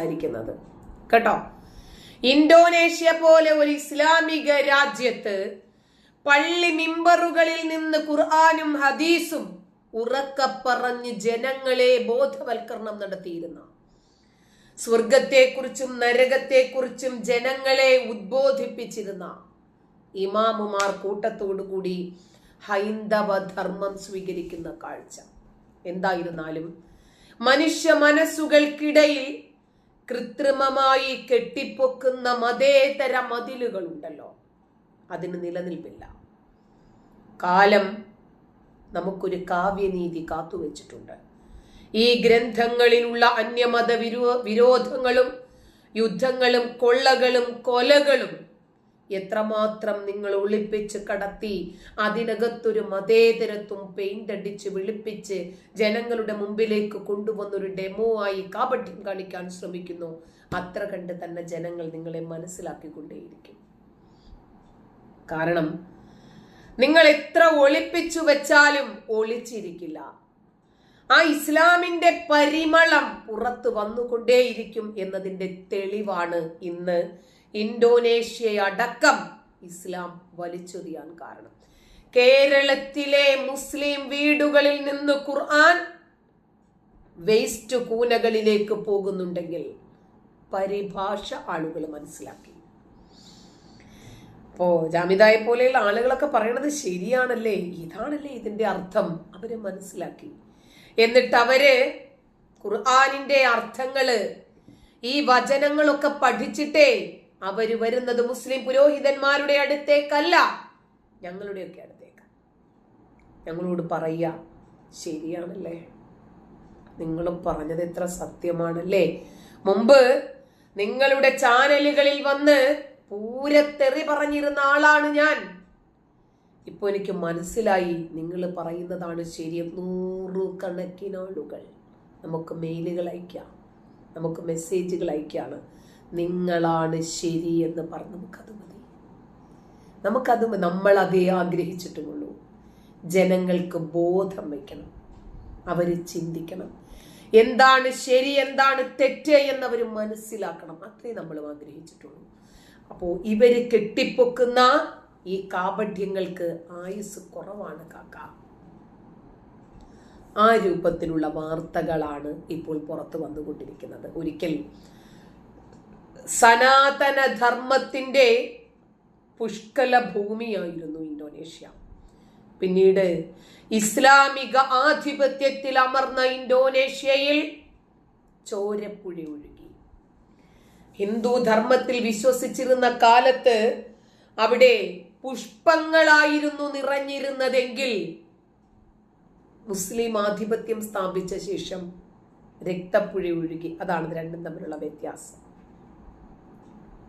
സംസാരിക്കുന്നത്. കേട്ടോ? ഇന്തോനേഷ്യ പോലെ ഒരു ഇസ്ലാമിക രാജ്യത്ത് പള്ളി മിമ്പറുകളിൽ നിന്ന് ഖുർആാനും ഹദീസും ഉറക്ക പറഞ്ഞ് ജനങ്ങളെ ബോധവൽക്കരണം നടത്തിയിരുന്ന സ്വർഗത്തെക്കുറിച്ചും നരകത്തെക്കുറിച്ചും ജനങ്ങളെ ഉദ്ബോധിപ്പിച്ചിരുന്ന ഇമാമുമാർ കൂട്ടത്തോടുകൂടി ഹൈന്ദവ ധർമ്മം സ്വീകരിക്കുന്ന കാഴ്ച. എന്തായിരുന്നാലും മനുഷ്യ മനസ്സുകൾക്കിടയിൽ കൃത്രിമമായി കെട്ടിപ്പൊക്കുന്ന മതേതര മതിലുകളുണ്ടല്ലോ. അതിന് നിലനിൽപ്പില്ല. കാലം നമുക്കൊരു കാവ്യനീതി കാത്തുവച്ചിട്ടുണ്ട്. ഈ ഗ്രന്ഥങ്ങളിലുള്ള അന്യമത വിരോ വിരോധങ്ങളും യുദ്ധങ്ങളും കൊള്ളകളും കൊലകളും എത്രമാത്രം നിങ്ങൾ ഒളിപ്പിച്ച് കടത്തി അതിനകത്തൊരു മതേതരത്വം പെയിന്റ് അടിച്ച് വിളിപ്പിച്ച് ജനങ്ങളുടെ മുമ്പിലേക്ക് കൊണ്ടുവന്നൊരു ഡെമോ ആയി കാപട്യം കാണിക്കാൻ ശ്രമിക്കുന്നു. അത്ര കണ്ട് തന്നെ ജനങ്ങൾ നിങ്ങളെ മനസ്സിലാക്കിക്കൊണ്ടേയിരിക്കും. കാരണം നിങ്ങൾ എത്ര ഒളിപ്പിച്ചു വെച്ചാലും ഒളിച്ചിരിക്കില്ല. ആ ഇസ്ലാമിന്റെ പരിമളം പുറത്തു വന്നുകൊണ്ടേയിരിക്കും എന്നതിന്റെ തെളിവാണ് ഇന്ന് ഇന്തോനേഷ്യയടക്കം ഇസ്ലാം വലിച്ചെറിയാൻ കാരണം. കേരളത്തിലെ മുസ്ലിം വീടുകളിൽ നിന്ന് ഖുർആൻ വേസ്റ്റ് കൂനകളിലേക്ക് പോകുന്നുണ്ടെങ്കിൽ പരിഭാഷ ആളുകൾ മനസ്സിലാക്കി. അപ്പോ ജാമിതായെ പോലെയുള്ള ആളുകളൊക്കെ പറയണത് ശരിയാണല്ലേ? ഇതാണല്ലേ ഇതിന്റെ അർത്ഥം? അവർ മനസ്സിലാക്കി. എന്നിട്ട് അവർ ഖുർആാനിന്റെ അർത്ഥങ്ങൾ ഈ വചനങ്ങളൊക്കെ പഠിച്ചിട്ടേ അവർ വരുന്നത് മുസ്ലിം പുരോഹിതന്മാരുടെ അടുത്തേക്കല്ല. ഞങ്ങളുടെയൊക്കെ അടുത്തേക്ക്. ഞങ്ങളോട് പറയുക ശരിയാണല്ലേ? നിങ്ങളും പറഞ്ഞത് എത്ര സത്യമാണല്ലേ? മുമ്പ് നിങ്ങളുടെ ചാനലുകളിൽ വന്ന് പൂരത്തെറി പറഞ്ഞിരുന്ന ആളാണ് ഞാൻ. ഇപ്പൊ എനിക്ക് മനസ്സിലായി നിങ്ങൾ പറയുന്നതാണ് ശരി നൂറു ആളുകൾ നമുക്ക് മെയിലുകൾ അയക്കാം നമുക്ക് മെസ്സേജുകൾ അയക്കാണ്. നിങ്ങളാണ് ശരി എന്ന് പറഞ്ഞ് നമുക്കത് മതി. നമുക്കത് നമ്മൾ അതേ ജനങ്ങൾക്ക് ബോധം വയ്ക്കണം അവർ ചിന്തിക്കണം. എന്താണ് ശരി എന്താണ് തെറ്റ് എന്ന് അവർ മനസ്സിലാക്കണം. അത്രേ നമ്മൾ ആഗ്രഹിച്ചിട്ടുള്ളൂ. അപ്പോൾ ഇവർ കെട്ടിപ്പൊക്കുന്ന ഈ കാപഠ്യങ്ങൾക്ക് ആയുസ് കുറവാണ് കാക്ക. ആ രൂപത്തിലുള്ള വാർത്തകളാണ് ഇപ്പോൾ പുറത്തു വന്നുകൊണ്ടിരിക്കുന്നത്. ഒരിക്കൽ സനാതന ധർമ്മത്തിന്റെ പുഷ്കല ഭൂമിയായിരുന്നു ഇന്തോനേഷ്യ. പിന്നീട് ഇസ്ലാമിക ആധിപത്യത്തിൽ അമർന്ന ഇന്തോനേഷ്യയിൽ ചോരപ്പുഴ ഒഴുകി. ഹിന്ദു ധർമ്മത്തിൽ വിശ്വസിച്ചിരുന്ന കാലത്ത് അവിടെ പുഷ്പങ്ങളായിരുന്നു നിറഞ്ഞിരുന്നതെങ്കിൽ മുസ്ലിം ആധിപത്യം സ്ഥാപിച്ച ശേഷം രക്തപ്പുഴ ഒഴുകി. അതാണ് രണ്ടും തമ്മിലുള്ള വ്യത്യാസം.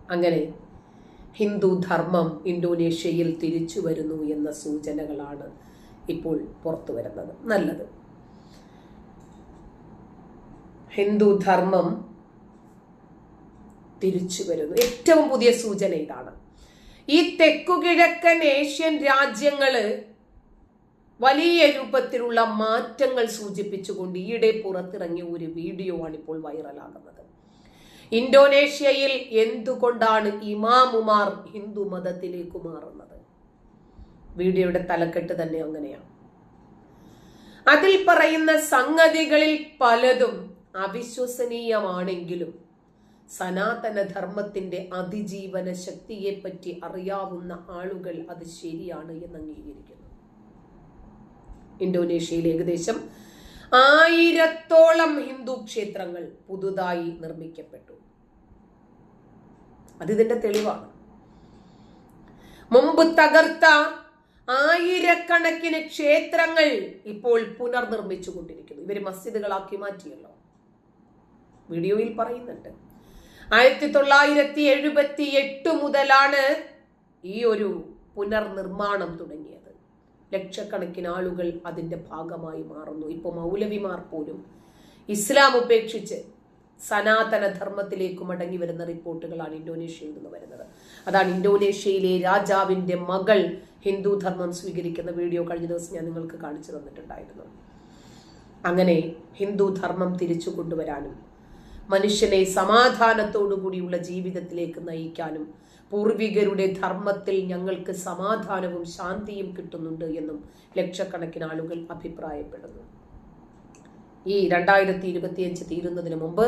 അങ്ങനെ ഹിന്ദു ധർമ്മം ഇന്തോനേഷ്യയിൽ തിരിച്ചു വരുന്നു എന്ന സൂചനകളാണ് ഇപ്പോൾ പുറത്തു വരുന്നത്. നല്ലത്. ഹിന്ദു ധർമ്മം തിരിച്ചു വരുന്നു. ഏറ്റവും പുതിയ സൂചന ഇതാണ്. ഈ തെക്കുകിഴക്കൻ ഏഷ്യൻ രാജ്യങ്ങൾ വലിയ രൂപത്തിലുള്ള മാറ്റങ്ങൾ സൂചിപ്പിച്ചുകൊണ്ട് ഈയിടെ പുറത്തിറങ്ങിയ ഒരു വീഡിയോ ആണ് ഇപ്പോൾ വൈറലാകുന്നത്. ഇന്തോനേഷ്യയിൽ എന്തുകൊണ്ടാണ് ഇമാമുമാർ ഹിന്ദു മതത്തിലേക്ക് മാറുന്നത്? വീഡിയോയുടെ തലക്കെട്ട് തന്നെ അങ്ങനെയാണ്. അതിൽ പറയുന്ന സംഗതികളിൽ പലതും അവിശ്വസനീയമാണെങ്കിലും സനാതന ധർമ്മത്തിന്റെ അതിജീവന ശക്തിയെപ്പറ്റി അറിയാവുന്ന ആളുകൾ അത് ശരിയാണ് എന്ന് അംഗീകരിക്കുന്നു ഇന്തോനേഷ്യയിൽ ഏകദേശം ആയിരത്തോളം ഹിന്ദു ക്ഷേത്രങ്ങൾ പുതുതായി നിർമ്മിക്കപ്പെട്ടു. അതിതിന്റെ തെളിവാണ്. മുമ്പ് തകർത്ത ആയിരക്കണക്കിന് ക്ഷേത്രങ്ങൾ ഇപ്പോൾ പുനർനിർമ്മിച്ചു കൊണ്ടിരിക്കുന്നു. ഇവർ മസ്ജിദുകളാക്കി മാറ്റിയല്ലോ. വീഡിയോയിൽ പറയുന്നുണ്ട്. ആയിരത്തി തൊള്ളായിരത്തി എഴുപത്തി എട്ട് മുതലാണ് ഈ ഒരു പുനർനിർമ്മാണം തുടങ്ങിയത്. ലക്ഷക്കണക്കിന് ആളുകൾ അതിന്റെ ഭാഗമായി മാറുന്നു. ഇപ്പോൾ മൗലവിമാർ പോലും ഇസ്ലാം ഉപേക്ഷിച്ച് സനാതന ധർമ്മത്തിലേക്ക് മടങ്ങി വരുന്ന റിപ്പോർട്ടുകളാണ് ഇന്തോനേഷ്യയിൽ നിന്ന് വരുന്നത്. അതാണ് ഇന്തോനേഷ്യയിലെ രാജാവിന്റെ മകൾ ഹിന്ദു ധർമ്മം സ്വീകരിക്കുന്ന വീഡിയോ കഴിഞ്ഞ ദിവസം ഞാൻ നിങ്ങൾക്ക് കാണിച്ചു തന്നിട്ടുണ്ടായിരുന്നു. അങ്ങനെ ഹിന്ദു ധർമ്മം തിരിച്ചു കൊണ്ടുവരാനും മനുഷ്യനെ സമാധാനത്തോടു കൂടിയുള്ള ജീവിതത്തിലേക്ക് നയിക്കാനും പൂർവികരുടെ ധർമ്മത്തിൽ ഞങ്ങൾക്ക് സമാധാനവും ശാന്തിയും കിട്ടുന്നുണ്ട് എന്നും ലക്ഷക്കണക്കിന് ആളുകൾ അഭിപ്രായപ്പെടുന്നു. ഈ രണ്ടായിരത്തി ഇരുപത്തിയഞ്ച് തീരുന്നതിന് മുമ്പ്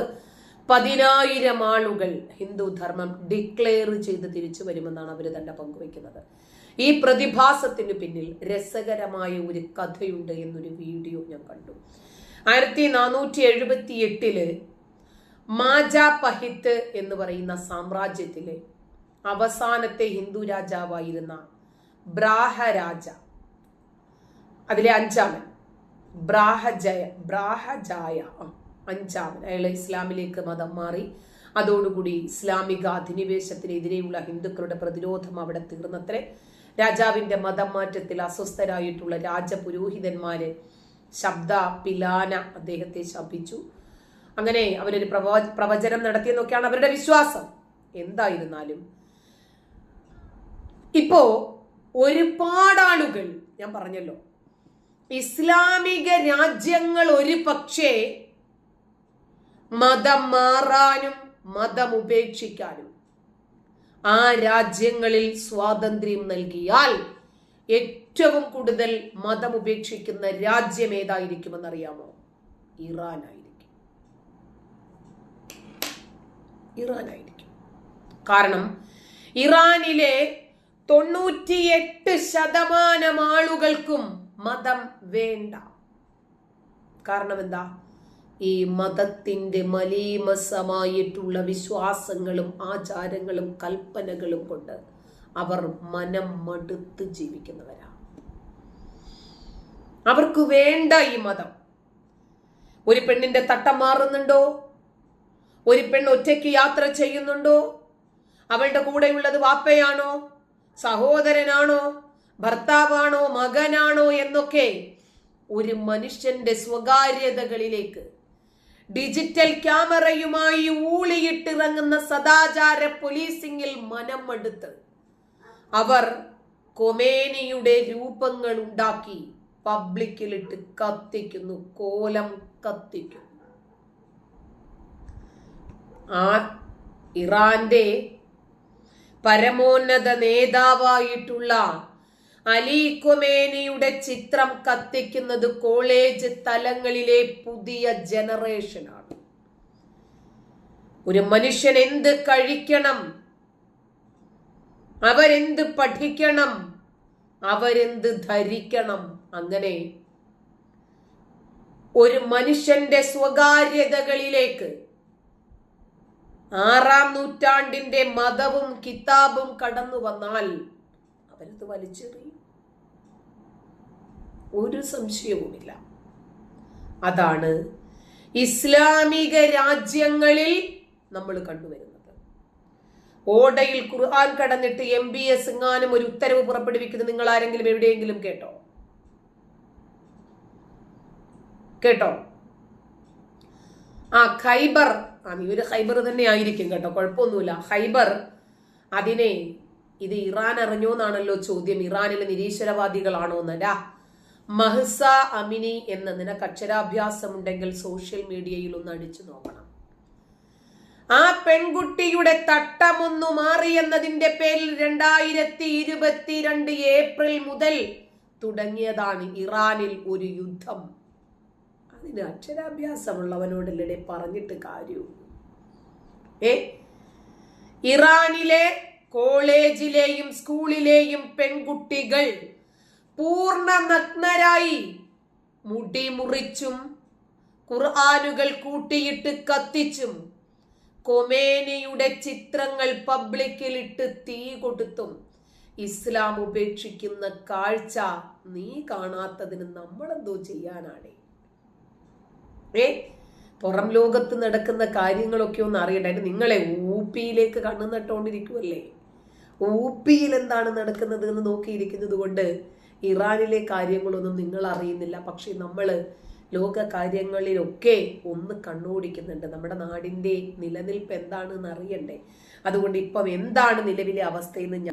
പതിനായിരം ആളുകൾ ഹിന്ദു ധർമ്മം ഡിക്ലെയർ ചെയ്ത് തിരിച്ചു വരുമെന്നാണ് അവർ തന്നെ പങ്കുവയ്ക്കുന്നത്. ഈ പ്രതിഭാസത്തിന് പിന്നിൽ രസകരമായ ഒരു കഥയുണ്ട് എന്നൊരു വീഡിയോ ഞാൻ കണ്ടു. ആയിരത്തി നാനൂറ്റി എഴുപത്തി എട്ടിൽ മാജാ പഹിത്ത് എന്ന് പറയുന്ന സാമ്രാജ്യത്തിലെ അവസാനത്തെ ഹിന്ദു രാജാവായിരുന്ന ബ്രാഹരാജ അതിലെ അഞ്ചാമൻ. ബ്രാഹജയ ബ്രാഹജായ അഞ്ചാമൻ. അയാൾ ഇസ്ലാമിലേക്ക് മതം മാറി. അതോടുകൂടി ഇസ്ലാമിക അധിനിവേശത്തിനെതിരെയുള്ള ഹിന്ദുക്കളുടെ പ്രതിരോധം അവിടെ തീർന്നത്രേ. രാജാവിന്റെ മതം മാറ്റത്തിൽ അസ്വസ്ഥരായിട്ടുള്ള രാജപുരോഹിതന്മാരെ ശബ്ദ പിലാന അദ്ദേഹത്തെ ശപിച്ചു. അങ്ങനെ അവരൊരു പ്രവ പ്രവചനം നടത്തിയെന്നൊക്കെയാണ് അവരുടെ വിശ്വാസം. എന്തായിരുന്നാലും ഇപ്പോ ഒരുപാട് ആളുകൾ ഞാൻ പറഞ്ഞല്ലോ ഇസ്ലാമിക രാജ്യങ്ങൾ ഒരു പക്ഷേ മതം മാറാനും മതം ഉപേക്ഷിക്കാനും ആ രാജ്യങ്ങളിൽ സ്വാതന്ത്ര്യം നൽകിയാൽ ഏറ്റവും കൂടുതൽ മതം ഉപേക്ഷിക്കുന്ന രാജ്യം ഏതായിരിക്കുമെന്നറിയാമോ? ഇറാനായിരിക്കും. ഇറാനായിരിക്കും. കാരണം ഇറാനിലെ തൊണ്ണൂറ്റിയെട്ട് ശതമാനം ആളുകൾക്കും മതം വേണ്ട. കാരണം എന്താ ഈ മതത്തിന്റെ മലീമസമായിട്ടുള്ള വിശ്വാസങ്ങളും ആചാരങ്ങളും കൽപ്പനകളും കൊണ്ട് അവർ മനം മടുത്ത് ജീവിക്കുന്നവരാണ്. അവർക്ക് വേണ്ട ഈ മതം. ഒരു പെണ്ണിന്റെ തട്ടം മാറുന്നുണ്ടോ? ഒരു പെണ്ണ് ഒറ്റയ്ക്ക് യാത്ര ചെയ്യുന്നുണ്ടോ? അവളുടെ കൂടെയുള്ളത് വാപ്പയാണോ? സഹോദരനാണോ ഭർത്താവാണോ മകനാണോ എന്നൊക്കെ ഒരു മനുഷ്യന്റെ സ്വകാര്യതകളിലേക്ക് ഡിജിറ്റൽ ക്യാമറയുമായി ഊളിയിട്ടിറങ്ങുന്ന സദാചാര പോലീസിംഗിൽ മനം മടുത്ത് അവർ കൊമേനിയുടെ രൂപങ്ങൾ ഉണ്ടാക്കി പബ്ലിക്കിലിട്ട് കത്തിക്കുന്നു കോലം കത്തിക്കുന്നു. ആ ഇറാന്റെ പരമോന്നത നേതാവായിട്ടുള്ള അലി കൊമേനിയുടെ ചിത്രം കത്തിക്കുന്നത് കോളേജ് തലങ്ങളിലെ പുതിയ ജനറേഷനാണ്. ഒരു മനുഷ്യൻ എന്ത് കഴിക്കണം? അവരെന്ത് പഠിക്കണം? അവരെന്ത് ധരിക്കണം? അങ്ങനെ ഒരു മനുഷ്യന്റെ സ്വകാര്യതകളിലേക്ക് ആറാം നൂറ്റാണ്ടിന്റെ മതവും കിതാബും കടന്നു വന്നാൽ അവരത് വലിച്ചെറിയും. ഒരു സംശയവുമില്ല. അതാണ് ഇസ്ലാമിക രാജ്യങ്ങളിൽ നമ്മൾ കണ്ടുവരുന്നത്. ഓടയിൽ ഖുർആൻ കടന്നിട്ട് എം ബി എസ് എങ്ങാനും ഒരു ഉത്തരവ് പുറപ്പെടുവിക്കുന്നത് നിങ്ങൾ ആരെങ്കിലും എവിടെയെങ്കിലും കേട്ടോ? കേട്ടോ? ആ ഖൈബർ ഒരു ഖൈബർ തന്നെ ആയിരിക്കും കേട്ടോ കുഴപ്പമൊന്നുമില്ല. ഹൈബർ അതിനെ ഇത് ഇറാൻ അറിഞ്ഞോന്നാണല്ലോ ചോദ്യം. ഇറാനിലെ നിരീശ്വരവാദികളാണോ എന്നല്ല മഹ്സ അമിനി എന്ന് നിനക്ക് അക്ഷരാഭ്യാസം ഉണ്ടെങ്കിൽ സോഷ്യൽ മീഡിയയിൽ ഒന്ന് അടിച്ചു നോക്കണം. ആ പെൺകുട്ടിയുടെ തട്ടമൊന്നു മാറി എന്നതിന്റെ പേരിൽ രണ്ടായിരത്തി ഇരുപത്തിരണ്ട് ഏപ്രിൽ മുതൽ തുടങ്ങിയതാണ് ഇറാനിൽ ഒരു യുദ്ധം. അതിന് അക്ഷരാഭ്യാസമുള്ളവനോടല്ലേ പറഞ്ഞിട്ട് കാര്യവും ഏ? ഇറാനിലെ കോളേജിലെയും സ്കൂളിലെയും പെൺകുട്ടികൾ പൂർണ നഗ്നരായി മുടി മുറിച്ചും ഖുർആാനുകൾ കൂട്ടിയിട്ട് കത്തിച്ചും കൊമേനിയുടെ ചിത്രങ്ങൾ പബ്ലിക്കിലിട്ട് തീ കൊടുത്തും ഇസ്ലാം ഉപേക്ഷിക്കുന്ന കാഴ്ച നീ കാണാത്തതിന് നമ്മളെന്തോ ചെയ്യാനാണേ? ഏ? പുറം ലോകത്ത് നടക്കുന്ന കാര്യങ്ങളൊക്കെ ഒന്ന് അറിയണ്ടായിട്ട് നിങ്ങളെ ഊപ്പിയിലേക്ക് കണ്ണു നട്ടുകൊണ്ടിരിക്കുമല്ലേ ഊപ്പിയിൽ എന്താണ് നടക്കുന്നത് എന്ന് നോക്കിയിരിക്കുന്നത് കൊണ്ട് ഇറാനിലെ കാര്യങ്ങളൊന്നും നിങ്ങൾ അറിയുന്നില്ല. പക്ഷേ നമ്മൾ ലോക കാര്യങ്ങളിലൊക്കെ ഒന്ന് കണ്ണോടിക്കുന്നുണ്ട്. നമ്മുടെ നാടിന്റെ നിലനിൽപ്പ് എന്താണെന്ന് അറിയണ്ടേ? അതുകൊണ്ട് ഇപ്പം എന്താണ് നിലവിലെ അവസ്ഥയെന്ന്